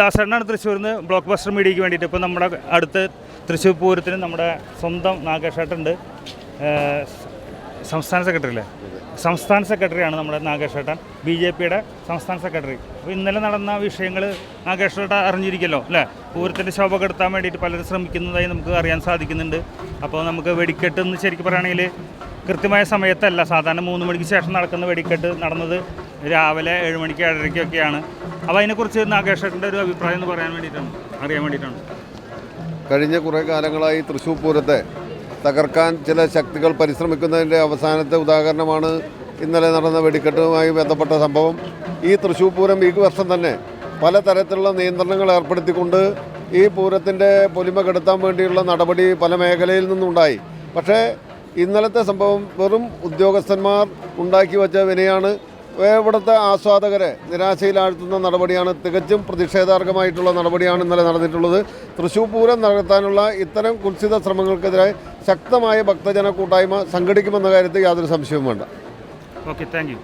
ദാസേട്ടനാണ് തൃശ്ശൂരിൽ നിന്ന് block buster മീഡിയയ്ക്ക് വേണ്ടിയിട്ട്. ഇപ്പോൾ നമ്മുടെ അടുത്ത് തൃശ്ശൂർ പൂരത്തിന് നമ്മുടെ സ്വന്തം നാഗേഷേട്ടുണ്ട് സംസ്ഥാന സെക്രട്ടറി അല്ലേ? സംസ്ഥാന സെക്രട്ടറിയാണ് നമ്മുടെ നാഗേഷേട്ടൻ. ബി ജെ പിയുടെ സംസ്ഥാന സെക്രട്ടറി. അപ്പോൾ ഇന്നലെ നടന്ന വിഷയങ്ങൾ നാഗേഷേട്ട അറിഞ്ഞിരിക്കല്ലോ അല്ലേ? പൂരത്തിന്റെ ശോഭ കെടുത്താൻ വേണ്ടിയിട്ട് പലരും ശ്രമിക്കുന്നതായി നമുക്ക് അറിയാൻ സാധിക്കുന്നുണ്ട്. അപ്പോൾ നമുക്ക് വെടിക്കെട്ട് എന്ന് ശരിക്കും പറയുകയാണെങ്കിൽ കൃത്യമായ സമയത്തല്ല. സാധാരണ മൂന്ന് മണിക്ക് ശേഷം നടക്കുന്ന വെടിക്കെട്ട് നടന്നത് രാവിലെ ഏഴ് മണിക്ക് ഏഴരയ്ക്കൊക്കെയാണ്. അപ്പോൾ അതിനെക്കുറിച്ച് നാഗേഷേട്ടന്റെ ഒരു അഭിപ്രായം എന്ന് പറയാൻ വേണ്ടിയിട്ടാണ് അറിയാൻ വേണ്ടിയിട്ടാണ്. കഴിഞ്ഞ കുറേ കാലങ്ങളായി തൃശ്ശൂർ പൂരത്തെ തകർക്കാൻ ചില ശക്തികൾ പരിശ്രമിക്കുന്നതിന്റെ അവസാനത്തെ ഉദാഹരണമാണ് ഇന്നലെ നടന്ന വെടിക്കെട്ടുമായി ബന്ധപ്പെട്ട സംഭവം. ഈ തൃശ്ശൂർ പൂരം ഈ വർഷം തന്നെ പലതരത്തിലുള്ള നിയന്ത്രണങ്ങൾ ഏർപ്പെടുത്തിക്കൊണ്ട് ഈ പൂരത്തിന്റെ പൊലിമ കെടുത്താൻ വേണ്ടിയുള്ള നടപടി പല മേഖലയിൽ നിന്നുണ്ടായി. പക്ഷേ ഇന്നലത്തെ സംഭവം വെറും ഉദ്യോഗസ്ഥന്മാർ ഉണ്ടാക്കി വച്ച വിനയാണ് ഇവിടുത്തെ ആസ്വാദകരെ നിരാശയിലാഴ്ത്തുന്ന നടപടിയാണ് തികച്ചും പ്രതിഷേധാർഹമായിട്ടുള്ള നടപടിയാണ് ഇന്നലെ നടന്നിട്ടുള്ളത്. തൃശ്ശൂർ പൂരം നടത്താനുള്ള ഇത്തരം കുത്സിത ശ്രമങ്ങൾക്കെതിരെ ശക്തമായ ഭക്തജന കൂട്ടായ്മ സംഘടിക്കുമെന്ന കാര്യത്തിൽ യാതൊരു സംശയവും വേണ്ട. Okay thank